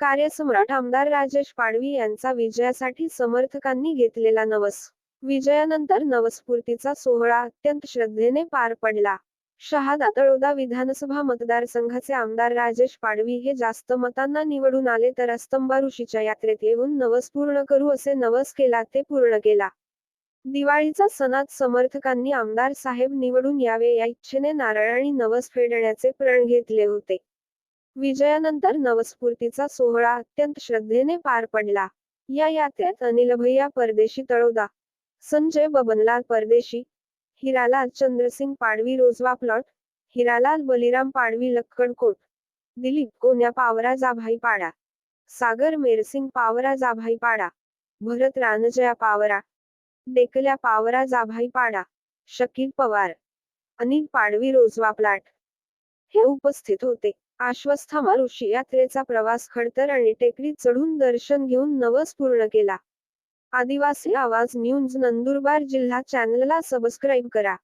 कार्यसम्राट आमदार राजेश पाडवी यांचा विजयासाठी समर्थकांनी घेतलेला नवस. विजयानंतर नवस्फूर्तीचा सोहळा अत्यंत श्रद्धेने पार पडला. शहादा तळोदा विधानसभा मतदारसंघाचे आमदार राजेश पाडवी हे जास्त मतांना निवडून आले तर अस्तंबा ऋषीच्या यात्रेत येऊन नवस पूर्ण करू असे नवस केला ते पूर्ण केला. दिवाळीचा सणात समर्थकांनी आमदार साहेब निवडून यावे या इच्छेने नारळ आणि नवस फेडण्याचे प्रण घेतले होते. विजयानंतर नवस्फूर्तीचा सोहळा अत्यंत श्रद्धेने पार पडला. या यात्रेत अनिल भैया परदेशी तळोदा संजय बबनलाल परदेशी हिरालाल चंद्रसिंग पाडवी रोजवा प्लॉट हिरालाल बलिराम पाडवी लक्कडकोट दिलीप कोन्या पावरा जाभाई पाडा सागर मेरसिंग पावरा जाभाई पाडा भरत रानजया पावरा डेकल्या पावरा जाभाई पाडा शकील पवार अनिल पाडवी रोजवा प्लाट हे उपस्थित होते. आश्वस्थामा ऋषी यात्रेचा प्रवास खडतर आणि टेकडीत चढून दर्शन घेऊन नवस पूर्ण केला. आदिवासी आवाज न्यूज नंदुरबार जिल्हा चॅनलला सबस्क्राईब करा.